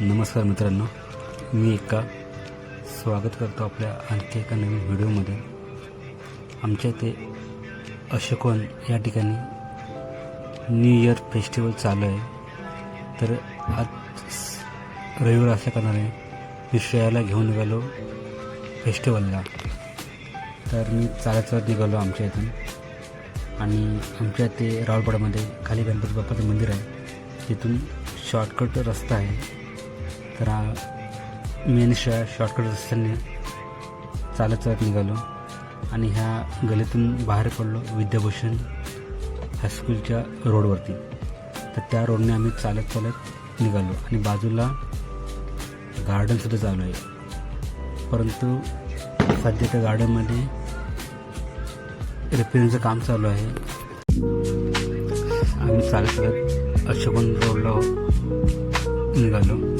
नमस्कार मित्रांनो मी एका स्वागत करतो आपल्या आणखी एका नवीन व्हिडिओमध्ये. आमच्या इथे अशोकवन या ठिकाणी न्यू इयर फेस्टिवल चालू आहे. तर आज रविवार असल्या कारणाने मी श्रेयाला घेऊन निघालो फेस्टिवलला तर मी चालत चालत निघालो आमच्या इथून. आणि आमच्या ते रावळपाडामध्ये खाली गणपती बाप्पाचं मंदिर आहे. तिथून शॉर्टकट रस्ता आहे. तर हा मेन श शॉर्टकट रस्त्याने चालत चालत निघालो. आणि ह्या गलीतून बाहेर पडलो विद्याभूषण हायस्कूलच्या रोडवरती तर त्या रोडने आम्ही चालत चालत निघालो. आणि बाजूला गार्डनसुद्धा चालू आहे. परंतु सध्या त्या गार्डनमध्ये रिपेरिंगचं काम चालू आहे. आम्ही चालत चालत अशोकन रोडला निघालो.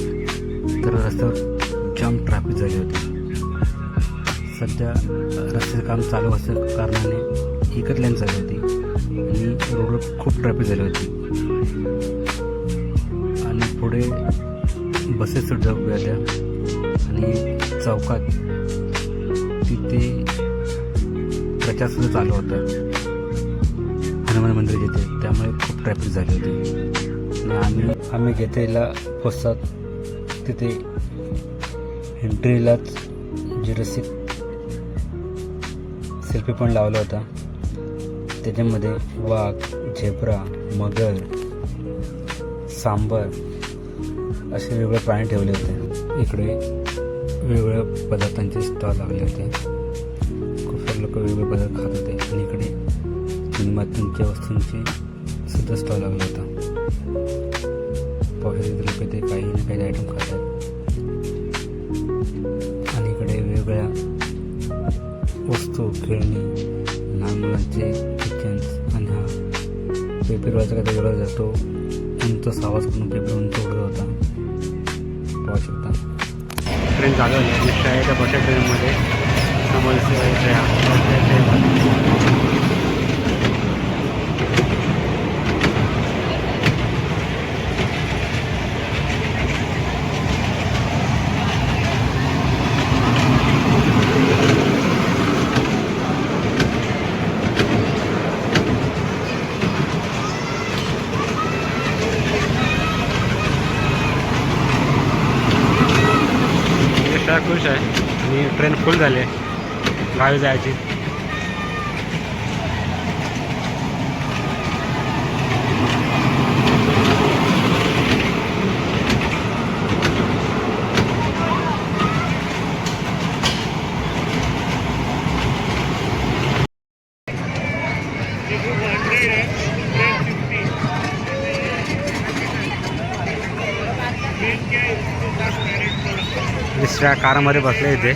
तर रस्त्यावर जाम ट्रॅफिक झाली होती. सध्या रस्त्याचं काम चालू असल्या कारणाने एकच लाईन चालू होती. आणि रोडवर खूप ट्रॅफिक झाली होती. आणि पुढे बसेस सुद्धा उभ्या आल्या आणि चौकात तिथे प्रचारसुद्धा चालू होता. हनुमान मंदिर जिथे त्यामुळे खूप ट्रॅफिक झाली होती. आणि आम्ही आम्ही घेतलेला पोचतात तिथे एंट्रीलाच जिरसिक सेल्फी पण लावला होता. त्याच्यामध्ये वाघ झेब्रा मगर सांबर असे वेगवेगळे प्राणी ठेवले होते. इकडे वेगवेगळ्या पदार्थांचे स्टॉल लागले होते. खूप सारे लोक वेगवेगळे पदार्थ खात होते. आणि इकडे किंमतींच्या वस्तूंचे सुद्धा स्टॉल लागला होता. पावसाचे लोक ते काही ना काही आयटम खातात आणि इकडे वेगवेगळ्या वस्तू खेळणी लहान मुलांचे किचन्स आणि हा पेपर वाचा काही वेगळा जातो उंच आवाज करून पेपर उंच उडत होता. पाहू शकता. ट्रेन चालू आहे आणि शाळेच्या बसच्या ट्रेनमध्ये समोर शाळा खुश आहे. आणि ट्रेन फुल झाली आहे. गावी जायची. दुसऱ्या कारमध्ये बसले इथे.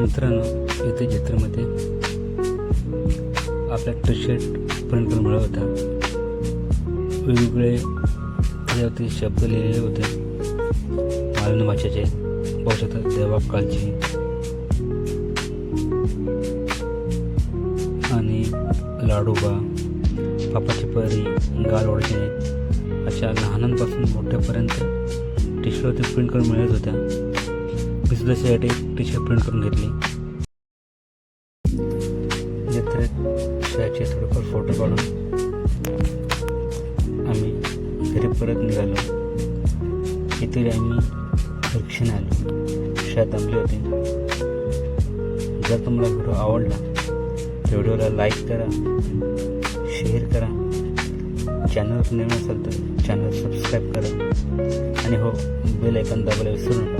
मित्रांनो इथे जत्रेमध्ये आपला टी शर्ट प्रिंट करून मिळत होता. वेगवेगळे त्याच्यावरती शब्द लिहिलेले होते. मालवणी भाषेचे पाहू शकता देवा काळजी आणि लाडूबा पापाची परी गाल ओढणे. अशा लहानांपासून मोठ्यापर्यंत टी शर्टवरती प्रिंट करून मिळत होत्या. मी सुद्धा त्यासाठी टी शर्ट प्रिंट करून घेतली. जत्रेत त्याचे थोडेफार फोटो काढून आम्ही घरी परत निघालो. इथे आम्ही रिक्षाने आलो. शाळेत थांबली होती. जर तुम्हाला व्हिडिओ आवडला तर व्हिडिओला लाईक करा शेअर करा. चॅनलवर नवीन असेल तर चॅनल सबस्क्राईब करा. आणि हो बेल ऐकन दाबायला विसरू नका.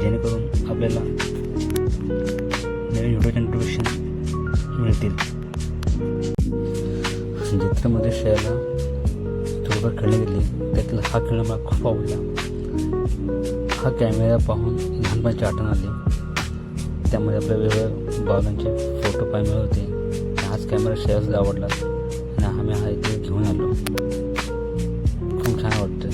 जेणेकरून आपल्याला नवीन व्हिडिओ नोटिफिकेशन मिळतील. जत्रेमध्ये शेअरला थोडंफार खेळणे घेतली त्यातला हा खेळ मला खूप आवडला. हा कॅमेरा पाहून लहानपणाची आठवण आली. त्यामध्ये आपल्या वेगवेगळ्या बावलांचे फोटो पाहायला होते. हाच कॅमेरा शेअर्सला आवडला. आणि आम्ही हा इथे घेऊन आलो खूप छान वाटतं